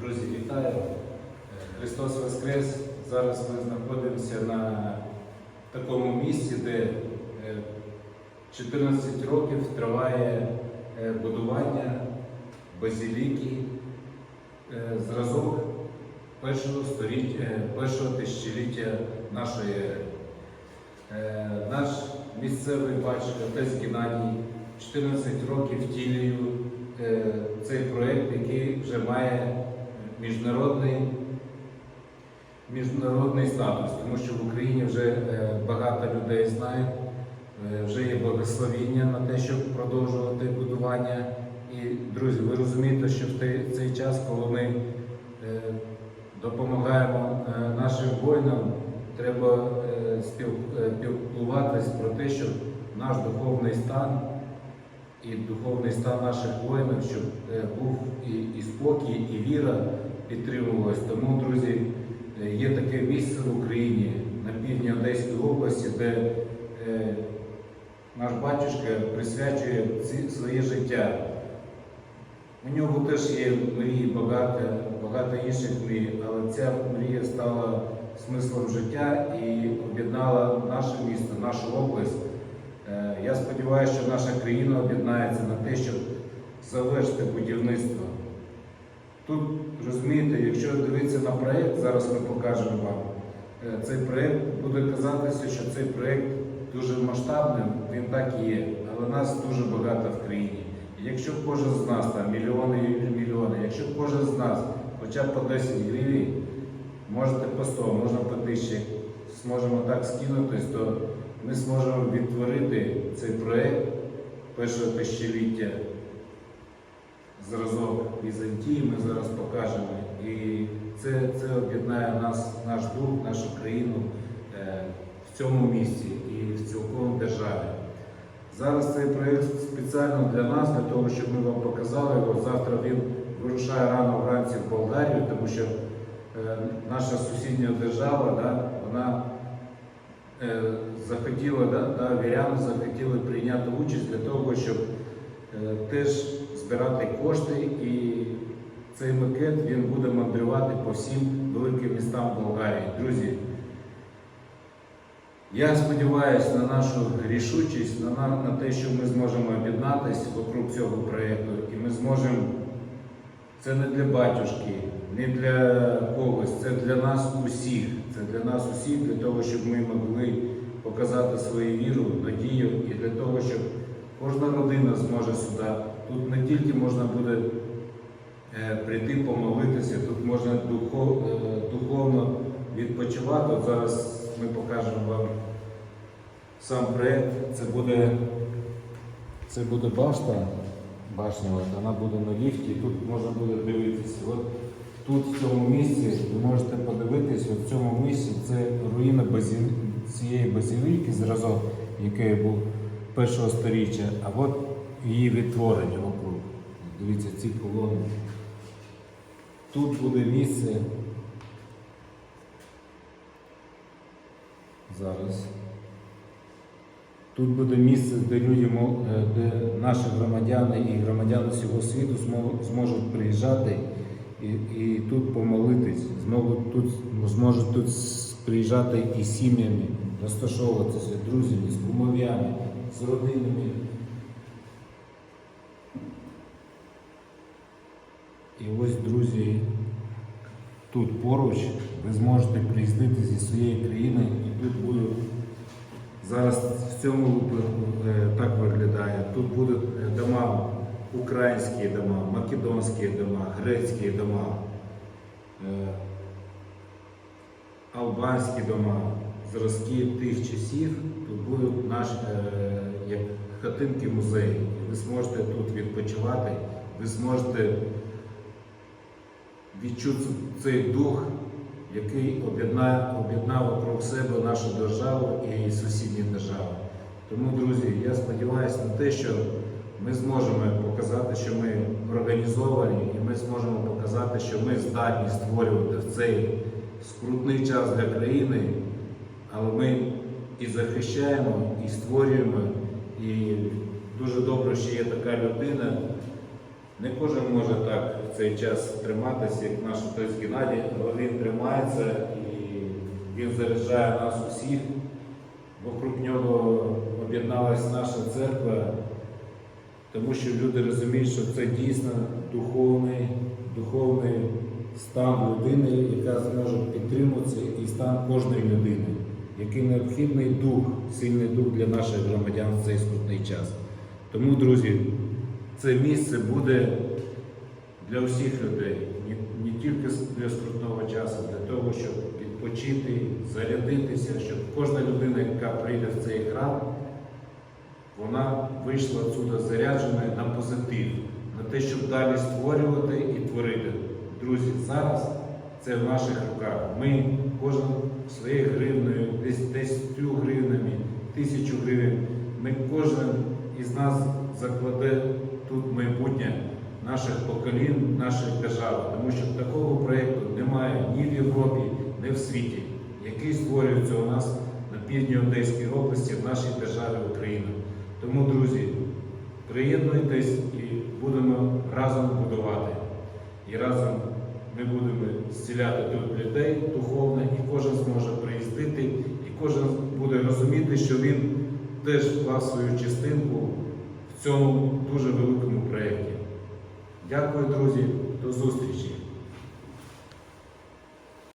Друзі, вітаю! Е, Христос Воскрес! Зараз ми знаходимося на такому місці, де е, 14 років триває е, будування базіліки, е, зразок першого, е, першого тисячоліття нашої ери. Е, Наш місцевий батько, отець Геннадій, 14 років е, цей проєкт, який вже має міжнародний, міжнародний статус, тому що в Україні вже е, багато людей знають, е, вже є благословіння на те, щоб продовжувати будування. І, друзі, ви розумієте, що в цей час, коли ми е, допомагаємо нашим воїнам, треба спілкуватись про те, щоб наш духовний стан і духовний стан наших воїнів, щоб був і спокій, і віра підтримувалась. Тому, друзі, е, є таке місце в Україні на півдні Одеської області, де е, наш батюшка присвячує своє життя. У нього теж є мрії, багато, багато інших мрій, але ця мрія стала смислом життя і об'єднала наше місто, нашу область. Е, Я сподіваюся, що наша країна об'єднається на те, щоб завершити будівництво. Тут розумієте, якщо дивитися на проєкт, зараз ми покажемо вам. е, Цей проєкт буде казатися, що цей проєкт дуже масштабним, він так і є, але нас дуже багато в країні. Якщо кожен з нас, там мільйони і мільйони, якщо кожен з нас хоча б по 10 гривень, можете по 100, можна по 1000, зможемо так скинутись, то ми зможемо відтворити цей проєкт першого тисячоліття зразок Візантії, ми зараз покажемо. І це, це об'єднає нас, наш дух, нашу країну е, в цьому місці і в цілком державі. Зараз цей проєкт спеціально для нас, для того, щоб ми вам показали його. Завтра він вирушає рано вранці в Болгарію, тому що е, наша сусідня держава, да, вона е, захотіла, да, да, віряни захотіли прийняти участь для того, щоб теж збирати кошти, і цей макет він буде мандрувати по всім великим містам Болгарії. Друзі, я сподіваюся на нашу рішучість, на, на те, що ми зможемо об'єднатися вокруг цього проєкту, і ми зможемо. Це не для батюшки, не для когось, це для нас усіх. Це для нас усіх, для того, щоб ми могли показати свою віру, надію і для того, щоб кожна родина зможе сюди. Тут не тільки можна буде е, прийти помолитися, тут можна е, духовно відпочивати. От зараз ми покажемо вам сам проєкт. Це буде, це буде башта. Башня, от, вона буде на ліфті, тут можна буде дивитися. От тут, в цьому місці, ви можете подивитись, от в цьому місці це руїна базі... цієї базіліки, зразок, який був першого сторіччя, а от її відтворення вокруг. Дивіться, ці колони. Тут буде місце. Зараз. Тут буде місце, де люди, е, де наші громадяни і громадяни всього світу зможуть приїжджати і, і тут помолитись, знову тут зможуть тут приїжджати і сім'ями, розташовуватися, друзями, з кумов'ями, родинами. І ось, друзі, тут поруч ви зможете приїздити зі своєї країни і тут будуть Зараз в цьому випадку е, так виглядає. Тут будуть е, дома, українські дома, македонські дома, грецькі дома, е, албанські дома, зразки тих часів. Тут будуть наші е, як хатинки музеї. І ви зможете тут відпочивати, ви зможете відчути цей дух який об'єднав, об'єднав вокруг себе нашу державу і сусідні держави. Тому, друзі, я сподіваюся на те, що ми зможемо показати, що ми організовані, і ми зможемо показати, що ми здатні створювати в цей скрутний час для країни, але ми і захищаємо, і створюємо. І дуже добре, що є така людина, Не кожен може так в цей час триматися, як наш отець Геннадій, але він тримається і він заряджає нас усіх. Вокруг нього об'єдналась наша церква, тому що люди розуміють, що це дійсно духовний, духовний стан людини, яка зможе підтримуватися і стан кожної людини, який необхідний дух, сильний дух для наших громадян в цей скрутний час. Тому, друзі, це місце буде для усіх людей, не, не тільки для скрутного часу, для того, щоб відпочити, зарядитися, щоб кожна людина, яка прийде в цей храм, вона вийшла отсюда зарядженою на позитив, на те, щоб далі створювати і творити. Друзі, зараз це в наших руках. Ми кожен своєю гривною, десь 10 гривнами, тисячу гривень, ми кожен із нас закладе тут майбутнє наших поколінь, нашої держави, тому що такого проєкту немає ні в Європі, ні в світі, який створюється у нас на півдні Одеської області, в нашій державі Україна. Тому, друзі, приєднуйтесь і будемо разом будувати. І разом ми будемо зціляти тут людей духовно, і кожен зможе приїздити, і кожен буде розуміти, що він теж вклав свою частинку в цьому дуже великому проєкті. Дякую, друзі, до зустрічі!